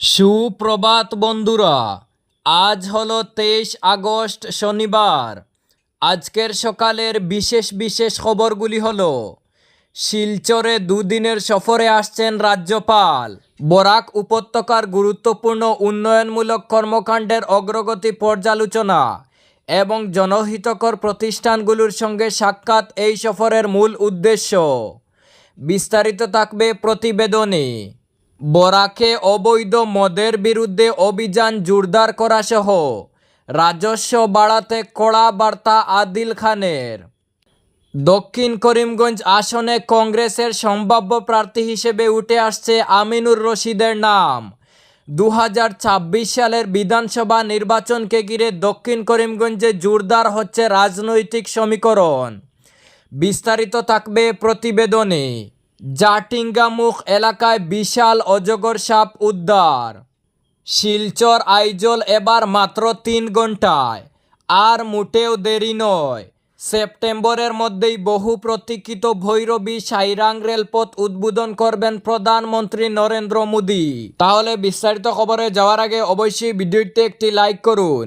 সুপ্রভাত বন্ধুরা, আজ হলো তেইশ আগস্ট শনিবার। আজকের সকালের বিশেষ বিশেষ খবরগুলি হলো, শিলচরে দুদিনের সফরে আসছেন রাজ্যপাল। বরাক উপত্যকার গুরুত্বপূর্ণ উন্নয়নমূলক কর্মকাণ্ডের অগ্রগতি পর্যালোচনা এবং জনহিতকর প্রতিষ্ঠানগুলোর সঙ্গে সাক্ষাৎ এই সফরের মূল উদ্দেশ্য। বিস্তারিত থাকবে প্রতিবেদনে। বরাকে অবৈধ মদের বিরুদ্ধে অভিযান জোরদার করা সহ রাজস্ব বাড়াতে কড়া বার্তা আদিল খানের। দক্ষিণ করিমগঞ্জ আসনে কংগ্রেসের সম্ভাব্য প্রার্থী হিসেবে উঠে আসছে আমিনুর রশিদের নাম। দু হাজার ছাব্বিশ সালের বিধানসভা নির্বাচনকে ঘিরে দক্ষিণ করিমগঞ্জে জোরদার হচ্ছে রাজনৈতিক সমীকরণ। বিস্তারিত থাকবে প্রতিবেদনে। জাটিঙ্গামুখ এলাকায় বিশাল অজগর সাপ উদ্ধার। শিলচর আইজল এবার মাত্র তিন ঘন্টায় আর মোটেও দেরি নয়। সেপ্টেম্বরের মধ্যেই বহু প্রতীক্ষিত ভৈরবী সাইরাং রেলপথ উদ্বোধন করবেন প্রধানমন্ত্রী নরেন্দ্র মোদী। তাহলে বিস্তারিত খবরে যাওয়ার আগে অবশ্যই ভিডিওটিতে একটি লাইক করুন।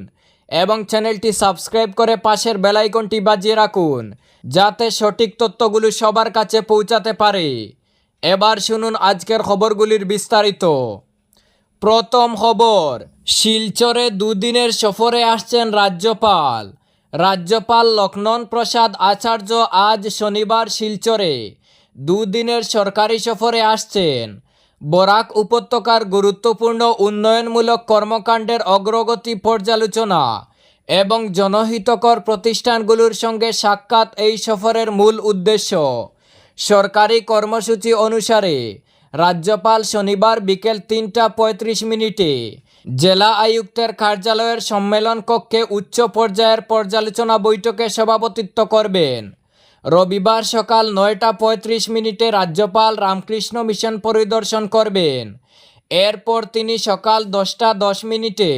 এবং চ্যানেলটি সাবস্ক্রাইব করে পাশের বেলাইকনটি বাজিয়ে রাখুন, যাতে সঠিক তথ্যগুলো সবার কাছে পৌঁছাতে পারে। এবার শুনুন আজকের খবরগুলির বিস্তারিত। প্রথম খবর, শিলচরে দুদিনের সফরে আসছেন রাজ্যপাল। রাজ্যপাল লক্ষ্মণ প্রসাদ আচার্য আজ শনিবার শিলচরে দুদিনের সরকারি সফরে আসছেন। বরাক উপত্যকার গুরুত্বপূর্ণ উন্নয়নমূলক কর্মকাণ্ডের অগ্রগতি পর্যালোচনা এবং জনহিতকর প্রতিষ্ঠানগুলোর সঙ্গে সাক্ষাৎ এই সফরের মূল উদ্দেশ্য। সরকারি কর্মসূচি অনুসারে রাজ্যপাল শনিবার বিকেল তিনটা পঁয়ত্রিশ মিনিটে জেলা আয়ুক্তের কার্যালয়ের সম্মেলন কক্ষে উচ্চ পর্যায়ের পর্যালোচনা বৈঠকে সভাপতিত্ব করবেন রবিবার সকাল নয়টা পঁয়ত্রিশ মিনিটে রাজ্যপাল রামকৃষ্ণ মিশন পরিদর্শন করবেন। এরপর তিনি সকাল দশটা দশ মিনিটে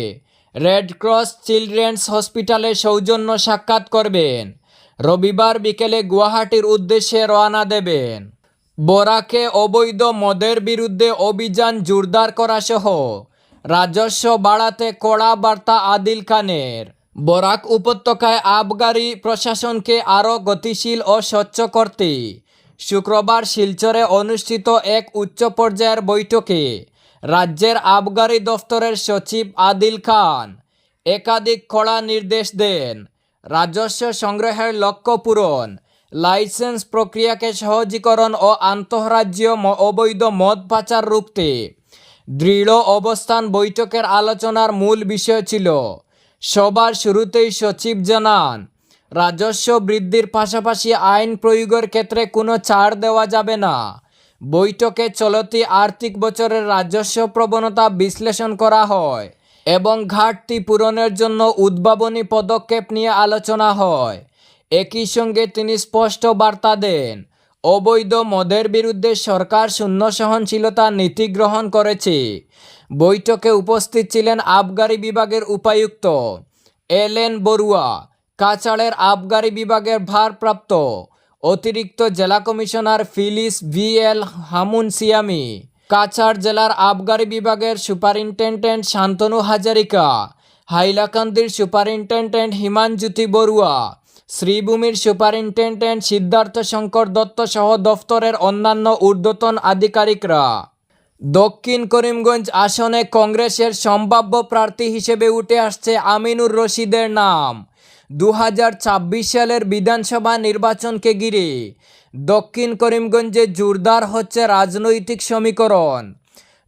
রেড ক্রস চিলড্রেন্স হসপিটালে সৌজন্য সাক্ষাৎ করবেন। রবিবার বিকেলে গুয়াহাটির উদ্দেশ্যে রওনা দেবেন। বরাকে অবৈধ মদের বিরুদ্ধে অভিযান জোরদার করা সহ রাজস্ব বাড়াতে কড়া বার্তা আদিল খানের। বরাক উপত্যকায় আবগারি প্রশাসনকে আরও গতিশীল ও স্বচ্ছ করতে শুক্রবার শিলচরে অনুষ্ঠিত এক উচ্চ পর্যায়ের বৈঠকে রাজ্যের আবগারি দফতরের সচিব আদিল খান একাধিক কড়া নির্দেশ দেন। রাজস্ব সংগ্রহের লক্ষ্য পূরণ, লাইসেন্স প্রক্রিয়াকে সহজীকরণ ও আন্তঃরাজ্য অবৈধ মদ পাচার রুখতে। দৃঢ় অবস্থান বৈঠকের আলোচনার মূল বিষয় ছিল সবার শুরুতেই সচিব জানান, রাজস্ব বৃদ্ধির পাশাপাশি আইন প্রয়োগের ক্ষেত্রে কোনো ছাড় দেওয়া যাবে না। বৈঠকে চলতি আর্থিক বছরের রাজস্ব প্রবণতা বিশ্লেষণ করা হয় এবং ঘাটতি পূরণের জন্য উদ্ভাবনী পদক্ষেপ নিয়ে আলোচনা হয়। একই সঙ্গে তিনি স্পষ্ট বার্তা দেন, অবৈধ মদের বিরুদ্ধে সরকার শূন্য সহনশীলতা নীতি গ্রহণ করেছে। বৈঠকে উপস্থিত ছিলেন আবগারি বিভাগের উপায়ুক্ত এল এন বড়ুয়া কাছাড়ের আবগারি বিভাগের ভারপ্রাপ্ত অতিরিক্ত জেলা commissioner Phyllis V L Hamun Siami, Cachar জেলার আবগারি বিভাগের সুপারিনটেন্ডেন্ট শান্তনু হাজারিকা, হাইলাকান্দির সুপারিনটেন্ডেন্ট হিমানজ্যোতি বড়ুয়া শ্রীভূমির সুপারিনটেন্ডেন্ট সিদ্ধার্থ শঙ্কর দত্ত সহ দফতরের অন্যান্য ঊর্ধ্বতন আধিকারিকরা। দক্ষিণ করিমগঞ্জ আসনে কংগ্রেসের সম্ভাব্য প্রার্থী হিসেবে উঠে আসছে আমিনুর রশিদের নাম। দু হাজার ছাব্বিশ সালের বিধানসভা নির্বাচনকে ঘিরে দক্ষিণ করিমগঞ্জে জোরদার হচ্ছে রাজনৈতিক সমীকরণ।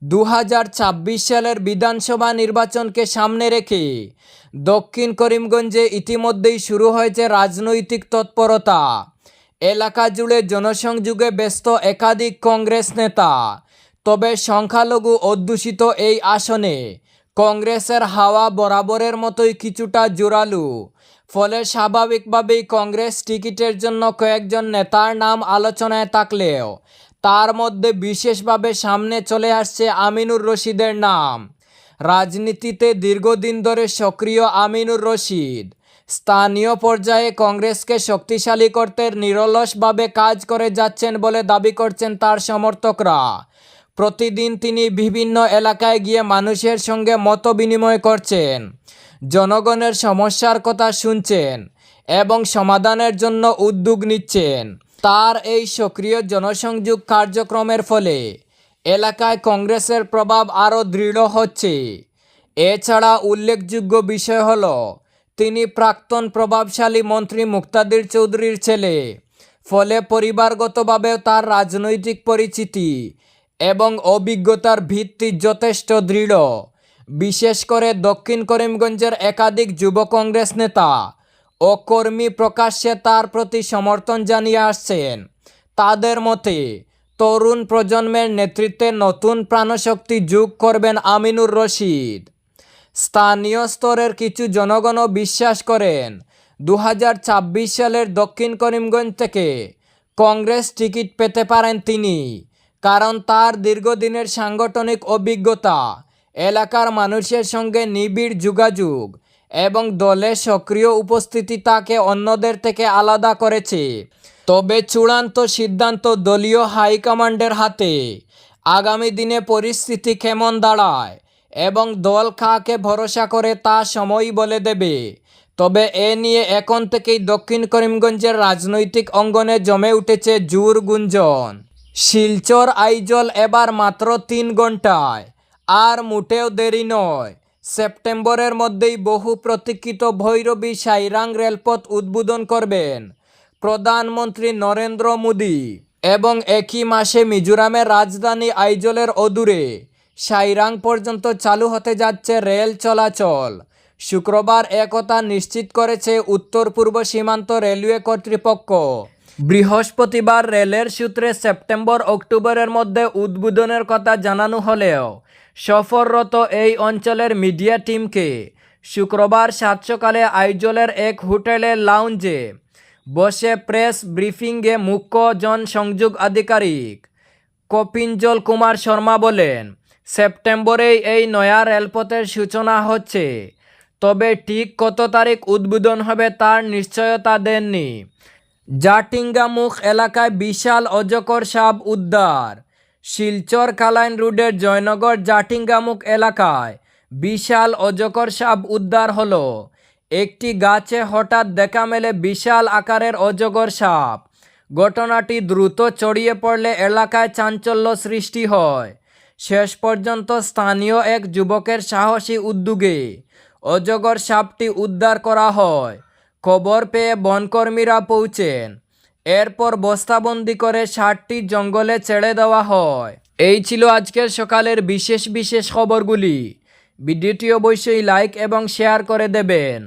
দু হাজার ছাব্বিশ সালের বিধানসভা নির্বাচনকে সামনে রেখে দক্ষিণ করিমগঞ্জে ইতিমধ্যেই শুরু হয়েছে রাজনৈতিক তৎপরতা। এলাকা জুড়ে জনসংযোগে ব্যস্ত একাধিক কংগ্রেস নেতা তবে সংখ্যালঘু অধ্যুষিত এই আসনে কংগ্রেসের হাওয়া বরাবরের মতোই কিছুটা জোরালো, ফলে স্বাভাবিকভাবেই কংগ্রেস টিকিটের জন্য কয়েকজন নেতার নাম আলোচনায় থাকলেও তার মধ্যে বিশেষভাবে সামনে চলে আসছে আমিনুর রশিদের নাম। রাজনীতিতে দীর্ঘদিন ধরে সক্রিয় আমিনুর রশিদ। স্থানীয় পর্যায়ে কংগ্রেসকে শক্তিশালী করতে নিরলসভাবে কাজ করে যাচ্ছেন বলে দাবি করছেন তার সমর্থকরা। প্রতিদিন তিনি বিভিন্ন এলাকায় গিয়ে মানুষের সঙ্গে মত বিনিময় করছেন, জনগণের সমস্যার কথা শুনছেন এবং সমাধানের জন্য উদ্যোগ নিচ্ছেন। তার এই সক্রিয় জনসংযোগ কার্যক্রমের ফলে এলাকায় কংগ্রেসের প্রভাব আরও দৃঢ় হচ্ছে। এছাড়া উল্লেখযোগ্য বিষয় হল, তিনি প্রাক্তন প্রভাবশালী মন্ত্রী মুক্তাদির চৌধুরীর ছেলে, ফলে পরিবারগতভাবেও তার রাজনৈতিক পরিচিতি এবং অভিজ্ঞতার ভিত্তি যথেষ্ট দৃঢ়। বিশেষ করে দক্ষিণ করিমগঞ্জের একাধিক যুব কংগ্রেস নেতা ও কর্মী প্রকাশ্যে তার প্রতি সমর্থন জানিয়ে আসছেন। তাদের মতে, তরুণ প্রজন্মের নেতৃত্বে নতুন প্রাণশক্তি যোগ করবেন আমিনুর রশিদ। স্থানীয় স্তরের কিছু জনগণও বিশ্বাস করেন দু হাজার ছাব্বিশ সালের দক্ষিণ করিমগঞ্জ থেকে কংগ্রেস টিকিট পেতে পারেন তিনি। কারণ তার দীর্ঘদিনের সাংগঠনিক অভিজ্ঞতা, এলাকার মানুষের সঙ্গে নিবিড় যোগাযোগ এবং দলে সক্রিয় উপস্থিতি তাকে অন্যদের থেকে আলাদা করেছে। তবে চূড়ান্ত সিদ্ধান্ত দলীয় হাইকমান্ডের হাতে। আগামী দিনে পরিস্থিতি কেমন দাঁড়ায় এবং দল কাকে ভরসা করে তা সময়ই বলে দেবে। তবে এ নিয়ে এখন থেকেই দক্ষিণ করিমগঞ্জের রাজনৈতিক অঙ্গনে জমে উঠেছে জোর গুঞ্জন। শিলচর আইজল এবার মাত্র তিন ঘন্টায় আর মোটেও দেরি নয়। সেপ্টেম্বরের মধ্যেই বহু প্রতীক্ষিত ভৈরবী সাইরাং রেলপথ উদ্বোধন করবেন প্রধানমন্ত্রী নরেন্দ্র মোদী এবং একই মাসে মিজোরামের রাজধানী আইজলের অদূরে। সাইরাং পর্যন্ত চালু হতে যাচ্ছে রেল চলাচল। শুক্রবার একথা নিশ্চিত করেছে উত্তর পূর্ব সীমান্ত রেলওয়ে কর্তৃপক্ষ। বৃহস্পতিবার রেলের সূত্রে সেপ্টেম্বর অক্টোবরের মধ্যে উদ্বোধনের কথা জানানো হলেও সফররত এই অঞ্চলের মিডিয়া টিমকে শুক্রবার সাত সকালে আইজলের এক হোটেলের লাউঞ্জে বসে প্রেস ব্রিফিংয়ে মুখ্য জনসংযোগ আধিকারিক কপিঞ্জল কুমার শর্মা বলেন, সেপ্টেম্বরেই এই নয়া রেলপথের সূচনা হচ্ছে। তবে ঠিক কত তারিখ উদ্বোধন হবে তার নিশ্চয়তা দেননি। জাটিঙ্গামুখ এলাকায় বিশাল অজকর সাপ উদ্ধার। শিলচর কালাইন রোডের জয়নগর জাটিঙ্গামুখ এলাকায় বিশাল অজকর সাপ উদ্ধার হলো। একটি গাছে হঠাৎ দেখা মেলে বিশাল আকারের অজগর সাপ। ঘটনাটি দ্রুত ছড়িয়ে পড়লে এলাকায় চাঞ্চল্য সৃষ্টি হয়। শেষ পর্যন্ত স্থানীয় এক যুবকের সাহসী উদ্যোগে অজগর সাপটি উদ্ধার করা হয়। খবর পেয়ে বনকর্মীরা পৌঁছেন। এরপর বস্তাবন্দি করে ষাটটি জঙ্গলে ছেড়ে দেওয়া হয়। এই ছিল আজকের সকালের বিশেষ বিশেষ খবরগুলি। ভিডিওটি অবশ্যই লাইক এবং শেয়ার করে দেবেন।